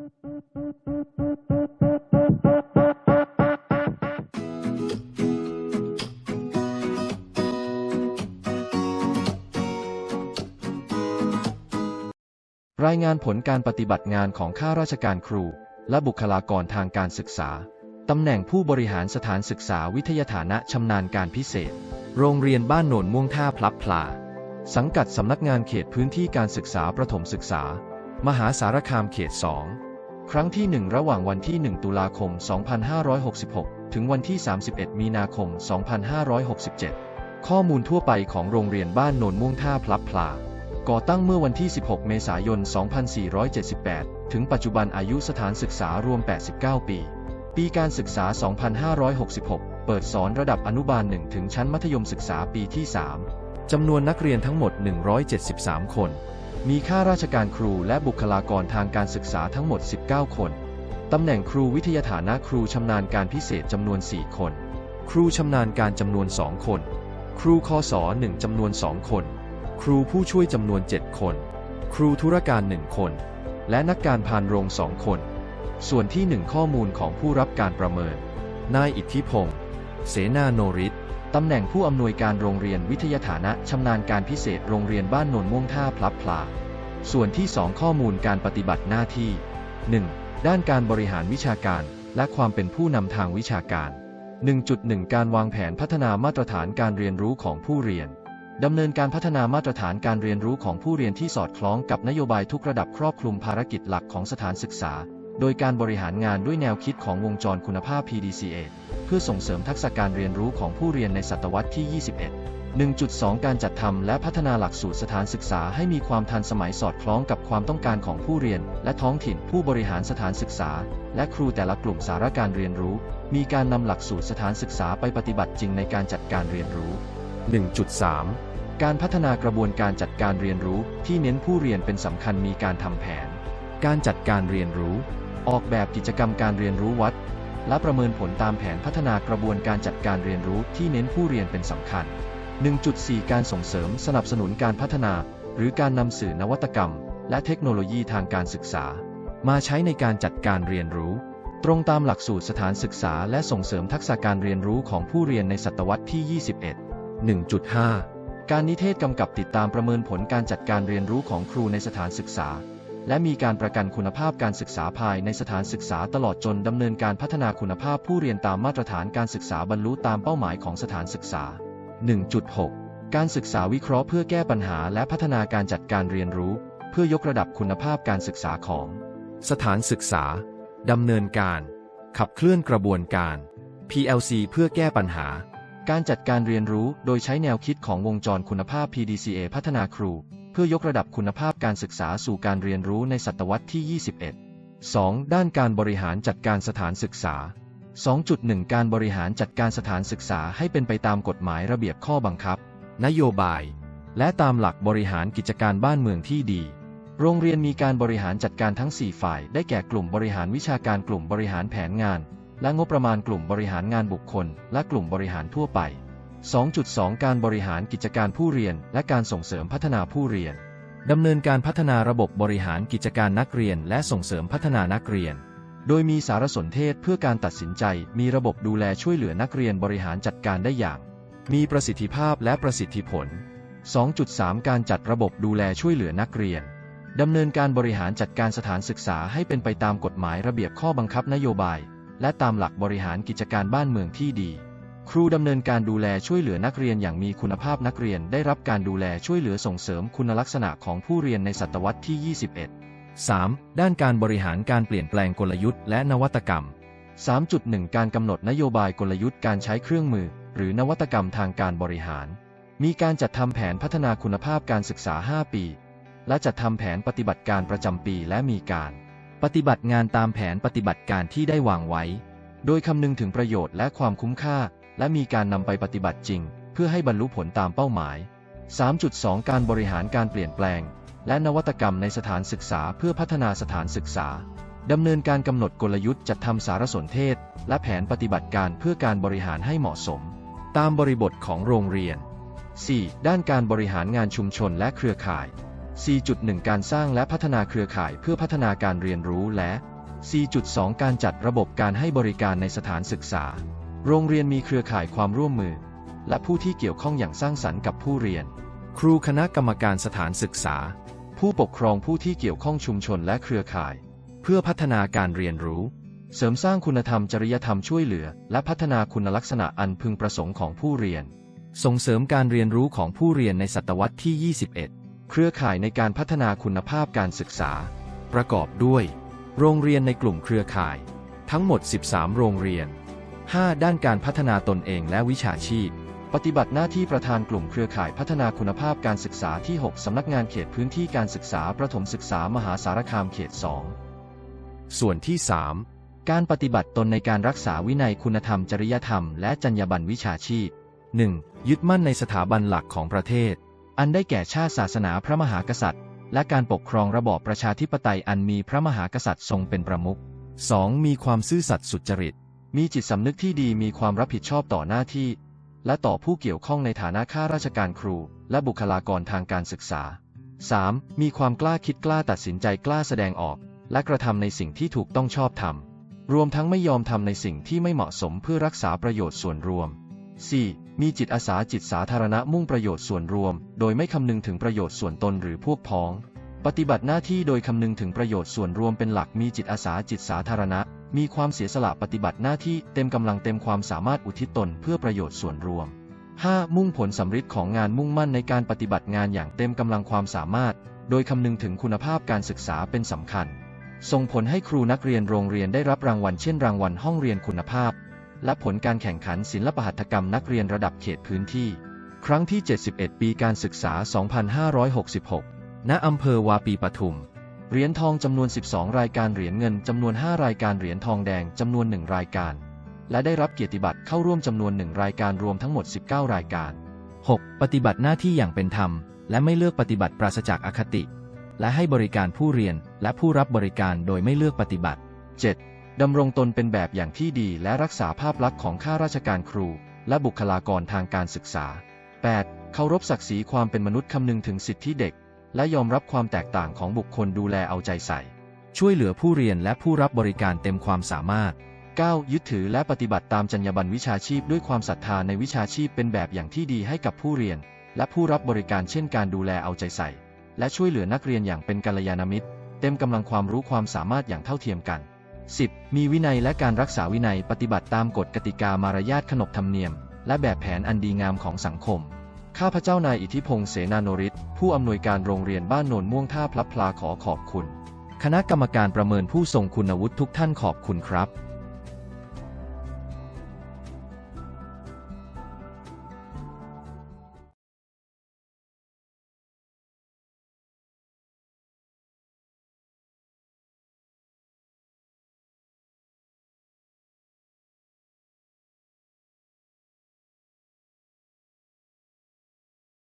รายงานผลการปฏิบัติงานของข้าราชการครู และบุคลากรทางการศึกษา ตำแหน่งผู้บริหารสถานศึกษาวิทยาฐานะชำนาญการพิเศษ โรงเรียนบ้านโหนนม่วงท่าพลับพลา สังกัดสำนักงานเขตพื้นที่การศึกษาประถมศึกษา มหาสารคามเขต 2 ครั้งที่ 1 ระหว่างวันที่ 1 ตุลาคม 2566 ถึงวันที่ 31 มีนาคม 2567 ข้อมูลทั่วไปของโรงเรียนบ้านโนนม่วงท่าพลับพลา ก่อตั้งเมื่อวันที่ 16 เมษายน 2478 ถึงปัจจุบันอายุสถานศึกษารวม 89 ปี ปีการศึกษา 2566 เปิดสอนระดับอนุบาล 1 ถึงชั้นมัธยมศึกษาปีที่ 3 จำนวนนักเรียนทั้งหมด 173 คน มีข้าราชการครูและบุคลากรทางการศึกษาทั้งหมด 19 คน ตำแหน่งครูวิทยาฐานะครูชำนาญการพิเศษจำนวน 4 คน ครูชำนาญการจำนวน 2 คน ครูคศ1จำนวน 2 คน ครูผู้ช่วยจำนวน 7 คน ครูธุรการ 1 คน และนักการพานโรง 2 คน ส่วนที่ 1 ข้อมูลของผู้รับการประเมิน นายอิทธิพงศ์ เสนาโนริศ ตำแหน่งผู้อำนวยการโรงเรียนวิทยาฐานะชำนาญการพิเศษโรงเรียนบ้านโนนม่วงท่าพลับพลา ส่วนที่ 2 ข้อมูลการปฏิบัติหน้าที่ 1. ด้านการบริหารวิชาการ และความเป็นผู้นำทางวิชาการ 1.1 การวางแผนพัฒนามาตรฐานการเรียนรู้ของผู้เรียนดำเนินการพัฒนามาตรฐานการเรียนรู้ของผู้เรียนที่สอดคล้องกับนโยบายทุกระดับครอบคลุมภารกิจหลักของสถานศึกษา โดยการบริหารงานด้วยแนวคิดของวงจรคุณภาพ PDCA เพื่อส่งเสริมทักษะการเรียนรู้ของผู้เรียนในศตวรรษที่ 21 1.2 การจัดทำและพัฒนาหลักสูตรสถานศึกษาให้มีความทันสมัยสอดคล้องกับความต้องการของผู้เรียน และท้องถิ่นผู้บริหารสถานศึกษา และครูแต่ละกลุ่มสาระการเรียนรู้ มีการนำหลักสูตรสถานศึกษาไปปฏิบัติจริงในการจัดการเรียนรู้ 1.3 การพัฒนากระบวนการจัดการเรียนรู้ที่เน้นผู้เรียนเป็นสำคัญมีการทำแผน การจัดการเรียนรู้ ออกแบบกิจกรรมการเรียนรู้วัด และประเมินผลตามแผนพัฒนากระบวนการจัดการเรียนรู้ที่เน้นผู้เรียนเป็นสำคัญ 1.4 การส่งเสริมสนับสนุนการพัฒนา หรือการนำสื่อนวัตกรรม และเทคโนโลยีทางการศึกษา มาใช้ในการจัดการเรียนรู้ ตรงตามหลักสูตรสถานศึกษา และส่งเสริมทักษะการเรียนรู้ของผู้เรียนในศตวรรษที่ 21 1.5 การนิเทศกำกับติดตามประเมินผลการจัดการเรียนรู้ของครูในสถานศึกษา และมีการประกันคุณภาพการศึกษาภายในสถานศึกษาตลอดจนดำเนินการพัฒนาคุณภาพผู้เรียนตามมาตรฐานการศึกษาบรรลุตามเป้าหมายของสถานศึกษา 1.6 การศึกษาวิเคราะห์เพื่อแก้ปัญหาและพัฒนาการจัดการเรียนรู้ เพื่อยกระดับคุณภาพการศึกษาของ สถานศึกษาดำเนินการ ขับเคลื่อนกระบวนการ PLC เพื่อแก้ปัญหา การจัดการเรียนรู้โดยใช้แนวคิดของวงจรคุณภาพ PDCA พัฒนาครู เพื่อยกระดับคุณภาพการศึกษาสู่การเรียนรู้ในศตวรรษที่ 21 2. ด้านการบริหารจัดการสถานศึกษา 2.1 การบริหารจัดการสถานศึกษาให้เป็นไปตามกฎหมายระเบียบข้อบังคับ นโยบาย และตามหลักบริหารกิจการบ้านเมืองที่ดี โรงเรียนมีการบริหารจัดการทั้ง 4 ฝ่าย ได้แก่กลุ่มบริหารวิชาการกลุ่มบริหารแผนงาน และงบประมาณกลุ่มบริหารงานบุคคล และกลุ่มบริหารทั่วไป 2.2 การบริหารกิจการผู้เรียน และการส่งเสริมพัฒนาผู้เรียน ดำเนินการพัฒนาระบบบริหารกิจการนักเรียน และส่งเสริมพัฒนานักเรียน โดยมีสารสนเทศเพื่อการตัดสินใจ มีระบบดูแลช่วยเหลือนักเรียนบริหารจัดการได้อย่าง มีประสิทธิภาพและประสิทธิผล 2.3 การจัดระบบดูแลช่วยเหลือนักเรียน ดำเนินการบริหารจัดการสถานศึกษาให้เป็นไปตามกฎหมายระเบียบข้อบังคับนโยบาย และตามหลักบริหารกิจการบ้านเมืองที่ดี ครูดำเนินการดูแลช่วยเหลือนักเรียนอย่างมีคุณภาพนักเรียนได้รับการดูแลช่วยเหลือส่งเสริมคุณลักษณะของผู้เรียนในศตวรรษที่ 21 3. ด้านการบริหารการเปลี่ยนแปลงกลยุทธ์และนวัตกรรม 3.1 การกำหนดนโยบายกลยุทธ์การใช้เครื่องมือ หรือนวัตกรรมทางการบริหาร มีการจัดทำแผนพัฒนาคุณภาพการศึกษา 5 ปี และจัดทำแผนปฏิบัติการประจำปีและมีการ ปฏิบัติงานตามแผนปฏิบัติการที่ได้วางไว้ โดยคำนึงถึงประโยชน์และความคุ้มค่า และมีการนำไปปฏิบัติจริง เพื่อให้บรรลุผลตามเป้าหมาย 3.2 การบริหารการเปลี่ยนแปลง และนวัตกรรมในสถานศึกษาเพื่อพัฒนาสถานศึกษาดำเนินการกำหนดกลยุทธ์จัดทำสารสนเทศ และแผนปฏิบัติการเพื่อการบริหารให้เหมาะสม ตามบริบทของโรงเรียน 4. ด้านการบริหารงานชุมชนและเครือข่าย 4.1 การสร้างและพัฒนาเครือข่ายเพื่อพัฒนาการเรียนรู้และ 4.2 การจัดระบบการให้บริการในสถานศึกษา โรงเรียนมีเครือข่ายความร่วมมือ และผู้ที่เกี่ยวข้องอย่างสร้างสรรค์กับผู้เรียน ครูคณะกรรมการสถานศึกษา ผู้ปกครองผู้ที่เกี่ยวข้องชุมชนและเครือข่าย เพื่อพัฒนาการเรียนรู้ เสริมสร้างคุณธรรมจริยธรรมช่วยเหลือ และพัฒนาคุณลักษณะอันพึงประสงค์ของผู้เรียน ส่งเสริมการเรียนรู้ของผู้เรียนในศตวรรษที่ 21 เครือข่ายในการพัฒนาคุณภาพการศึกษา ประกอบด้วย โรงเรียนในกลุ่มเครือข่าย ทั้งหมด 13 โรงเรียน 5. ด้านการพัฒนาตนเองและวิชาชีพ ปฏิบัติหน้าที่ประธานกลุ่มเครือข่ายพัฒนาคุณภาพการศึกษาที่ 6 สำนักงานเขตพื้นที่การศึกษาประถมศึกษามหาสารคามเขต 2 ส่วนที่ 3 การปฏิบัติตนในการรักษาวินัยคุณธรรมจริยธรรมและจรรยาบรรณวิชาชีพ 1. ยึดมั่นในสถาบันหลักของประเทศ อันได้แก่ชาติศาสนาพระมหากษัตริย์ และการปกครองระบอบประชาธิปไตยอันมีพระมหากษัตริย์ทรงเป็นประมุข 2. มีความซื่อสัตย์สุจริต มีจิตสำนึกที่ดีมีความรับผิดชอบต่อหน้าที่ และต่อผู้เกี่ยวข้องในฐานะข้าราชการครู และบุคลากรทางการศึกษา 3. มีความกล้าคิดกล้าตัดสินใจกล้าแสดงออก และกระทำในสิ่งที่ถูกต้องชอบธรรม รวมทั้งไม่ยอมทำในสิ่งที่ไม่เหมาะสมเพื่อรักษาประโยชน์ส่วนรวม 4. มีจิตอาสาจิตสาธารณะมุ่งประโยชน์ส่วนรวม โดยไม่คำนึงถึงประโยชน์ส่วนตนหรือพวกพ้อง ปฏิบัติหน้าที่โดยคำนึงถึงประโยชน์ส่วนรวมเป็นหลักมีจิตอาสาจิตสาธารณะ มีความเสียสละปฏิบัติหน้าที่เต็มกำลังเต็มความสามารถอุทิศตนเพื่อประโยชน์ส่วนรวม 5. มุ่งผลสำฤทธิ์ของงานมุ่งมั่นในการปฏิบัติงานอย่างเต็มกำลังความสามารถ โดยคำนึงถึงคุณภาพการศึกษาเป็นสำคัญ ส่งผลให้ครูนักเรียนโรงเรียนได้รับรางวัลเช่นรางวัลห้องเรียนคุณภาพ และผลการแข่งขันศิลปหัตถกรรมนักเรียนระดับเขตพื้นที่ ครั้งที่ 71 ปีการศึกษา 2566 ณอำเภอวาปีปทุม เหรียญทองจำนวน 12 รายการเหรียญเงินจำนวน 5 รายการเหรียญทองแดงจำนวน 1 รายการ และได้รับเกียรติบัตรเข้าร่วมจำนวน 1 รายการรวมทั้งหมด 19 รายการ 6. ปฏิบัติหน้าที่อย่างเป็นธรรม และไม่เลือกปฏิบัติปราศจากอคติ และให้บริการผู้เรียนและผู้รับบริการโดยไม่เลือกปฏิบัติ 7. ดำรงตนเป็นแบบอย่างที่ดีและรักษาภาพลักษณ์ของข้าราชการครู และบุคลากรทางการศึกษา 8. เคารพศักดิ์ศรีความเป็นมนุษย์คำนึงถึงสิทธิเด็ก และยอมรับความแตกต่างของบุคคลดูแลเอาใจใส่ ช่วยเหลือผู้เรียนและผู้รับบริการเต็มความสามารถ 9. ยึดถือและปฏิบัติตามจรรยาบรรณวิชาชีพด้วยความศรัทธาในวิชาชีพเป็นแบบอย่างที่ดีให้กับผู้เรียน และผู้รับบริการเช่นการดูแลเอาใจใส่ และช่วยเหลือนักเรียนอย่างเป็นกัลยาณมิตร เต็มกำลังความรู้ความสามารถอย่างเท่าเทียมกัน 10. มีวินัยและการรักษาวินัยปฏิบัติตามกฎกติกามารยาทขนบธรรมเนียม และแบบแผนอันดีงามของสังคม ข้าพเจ้านายอิทธิพงษ์เสนาโนริศผู้อำนวยการโรงเรียนบ้านโนนม่วงท่าพลับพลาขอขอบคุณ คณะกรรมการประเมินผู้ทรงคุณวุฒิทุกท่านขอบคุณครับ